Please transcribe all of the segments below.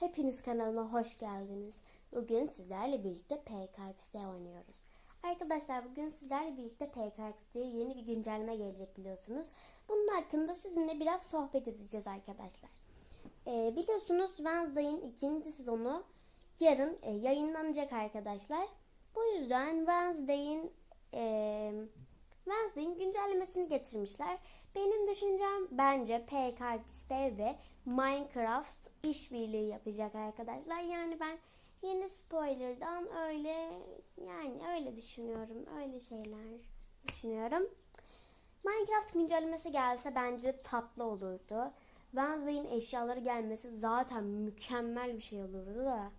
Hepiniz kanalıma hoş geldiniz. Bugün sizlerle birlikte PKXD oynuyoruz. Arkadaşlar bugün sizlerle birlikte PKXD'ye yeni bir güncelleme gelecek biliyorsunuz. Bunun hakkında sizinle biraz sohbet edeceğiz arkadaşlar. Ee, biliyorsunuz Wednesday'in ikinci sezonu yarın e, yayınlanacak arkadaşlar. Bu yüzden Wednesday'in e, Wednesday'in güncellemesini getirmişler. Benim düşüncem bence PKXD ve Minecraft işbirliği yapacak arkadaşlar. Yani ben yeni spoiler'dan öyle yani öyle düşünüyorum. Öyle şeyler düşünüyorum. Minecraft güncellemesi gelse bence tatlı olurdu. Wednesday'in eşyaları gelmesi zaten mükemmel bir şey olurdu da.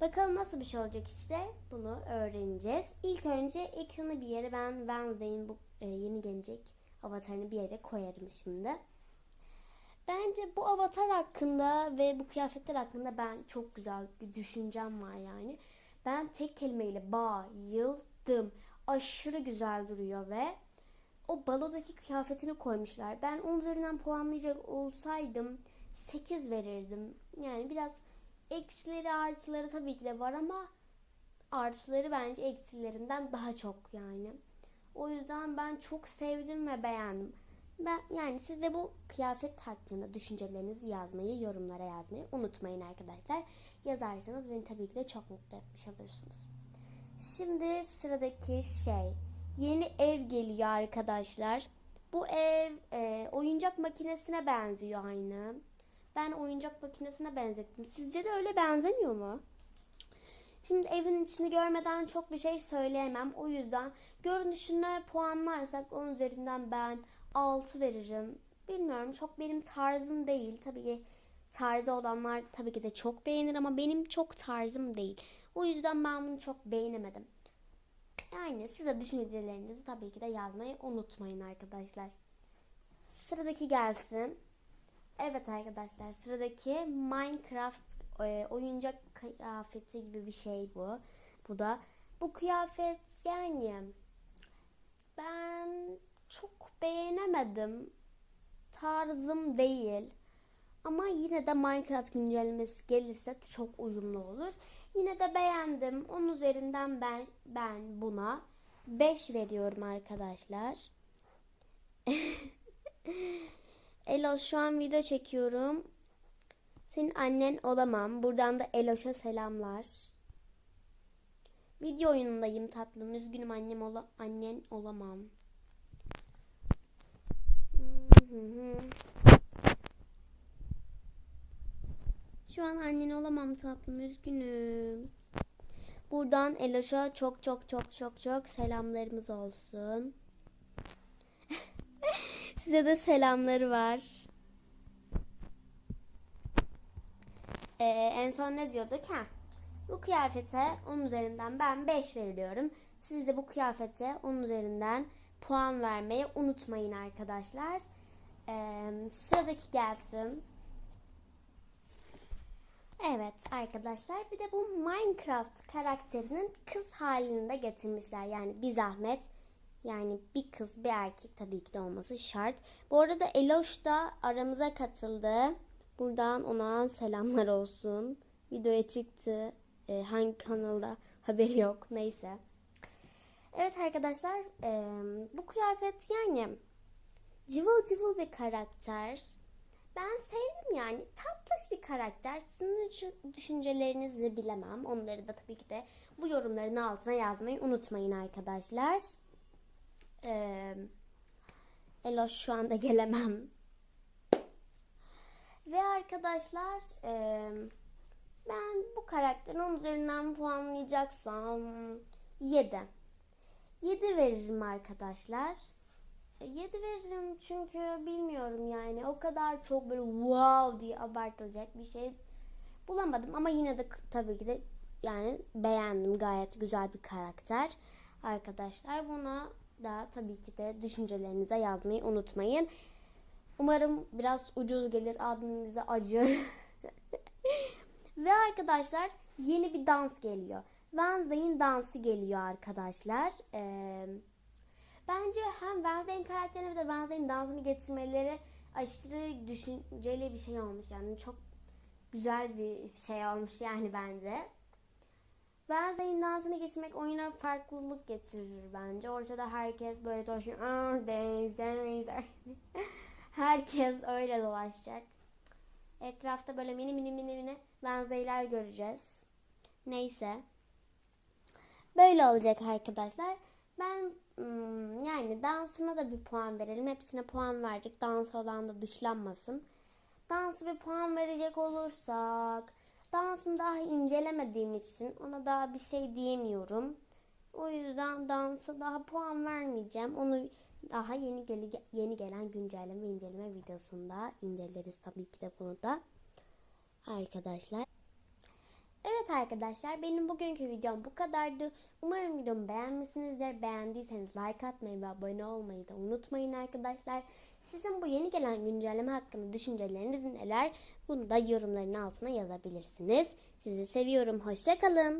Bakalım nasıl bir şey olacak işte bunu öğreneceğiz. İlk önce ekranı bir yere ben Wednesday'in bu e, yeni gelecek avatarını bir yere koyarım şimdi. Bence bu avatar hakkında ve bu kıyafetler hakkında ben çok güzel bir düşüncem var yani. Ben tek kelimeyle bayıldım. Aşırı güzel duruyor ve o balodaki kıyafetini koymuşlar. Ben onun üzerinden puanlayacak olsaydım 8 verirdim. Yani biraz eksileri artıları tabii ki de var ama artıları bence eksilerinden daha çok yani. O yüzden ben çok sevdim ve beğendim. Ben yani siz de bu kıyafet hakkında düşüncelerinizi yazmayı, yorumlara yazmayı unutmayın arkadaşlar. Yazarsanız beni tabii ki de çok mutlu etmiş olursunuz. Şimdi sıradaki şey yeni ev geliyor arkadaşlar. Bu ev e, oyuncak makinesine benziyor aynı. Ben oyuncak makinesine benzettim. Sizce de öyle benzemiyor mu? Şimdi evin içini görmeden çok bir şey söyleyemem. O yüzden görünüşüne puanlarsak onun üzerinden ben 6 veririm. Bilmiyorum çok benim tarzım değil. Tabii ki tarzı olanlar tabii ki de çok beğenir ama benim çok tarzım değil. O yüzden ben bunu çok beğenemedim. Yani size düşüncelerinizi tabii ki de yazmayı unutmayın arkadaşlar. Sıradaki gelsin. Evet arkadaşlar sıradaki Minecraft e, oyuncak kıyafeti gibi bir şey bu. Bu da bu kıyafet yani ben çok beğenemedim. Tarzım değil. Ama yine de Minecraft güncellemesi gelirse çok uyumlu olur. Yine de beğendim. Onun üzerinden ben ben buna 5 veriyorum arkadaşlar. Elo şu an video çekiyorum. Senin annen olamam. Buradan da Eloş'a selamlar. Video oyunundayım tatlım. Üzgünüm annem ola annen olamam. Şu an annen olamam tatlım. Üzgünüm. Buradan Eloş'a çok çok çok çok çok selamlarımız olsun. Size de selamları var. Ee, en son ne diyorduk? Ha, bu kıyafete onun üzerinden ben 5 veriyorum. Siz de bu kıyafete onun üzerinden puan vermeyi unutmayın arkadaşlar. Ee, sıradaki gelsin. Evet arkadaşlar bir de bu Minecraft karakterinin kız halini de getirmişler. Yani bir zahmet yani bir kız bir erkek tabii ki de olması şart. Bu arada Eloş da aramıza katıldı. Buradan ona selamlar olsun. Videoya çıktı. Ee, hangi kanalda haberi yok. Neyse. Evet arkadaşlar e, bu kıyafet yani cıvıl cıvıl bir karakter. Ben sevdim yani tatlış bir karakter. Sizin düşüncelerinizi bilemem. Onları da tabii ki de bu yorumların altına yazmayı unutmayın arkadaşlar. Ee, Eloş şu anda gelemem. Ve arkadaşlar e, ben bu karakterin onun üzerinden puanlayacaksam 7. 7 veririm arkadaşlar. 7 veririm çünkü bilmiyorum yani o kadar çok böyle wow diye abartılacak bir şey bulamadım ama yine de tabii ki de yani beğendim gayet güzel bir karakter arkadaşlar buna da tabii ki de düşüncelerinize yazmayı unutmayın. Umarım biraz ucuz gelir adımımıza acır. Ve arkadaşlar yeni bir dans geliyor. Wednesday'in dansı geliyor arkadaşlar. Ee, bence hem Wednesday'in karakterini bir de Wednesday'in dansını getirmeleri aşırı düşünceli bir şey olmuş. Yani çok güzel bir şey olmuş yani bence. Wednesday'in dansını geçmek oyuna farklılık getirir bence. Ortada herkes böyle dolaşıyor. Herkes öyle dolaşacak. Etrafta böyle mini mini mini mini Wednesday'ler göreceğiz. Neyse. Böyle olacak arkadaşlar. Ben hmm, yani dansına da bir puan verelim. Hepsine puan verdik. Dans olan da dışlanmasın. Dansı bir puan verecek olursak dansını daha incelemediğim için ona daha bir şey diyemiyorum. O yüzden dansa daha puan vermeyeceğim. Onu daha yeni geli, yeni gelen güncelleme inceleme videosunda inceleriz tabii ki de bunu da. Arkadaşlar. Evet arkadaşlar benim bugünkü videom bu kadardı. Umarım videomu beğenmişsinizdir. Beğendiyseniz like atmayı ve abone olmayı da unutmayın arkadaşlar. Sizin bu yeni gelen güncelleme hakkında düşünceleriniz neler? Bunu da yorumların altına yazabilirsiniz. Sizi seviyorum. Hoşçakalın.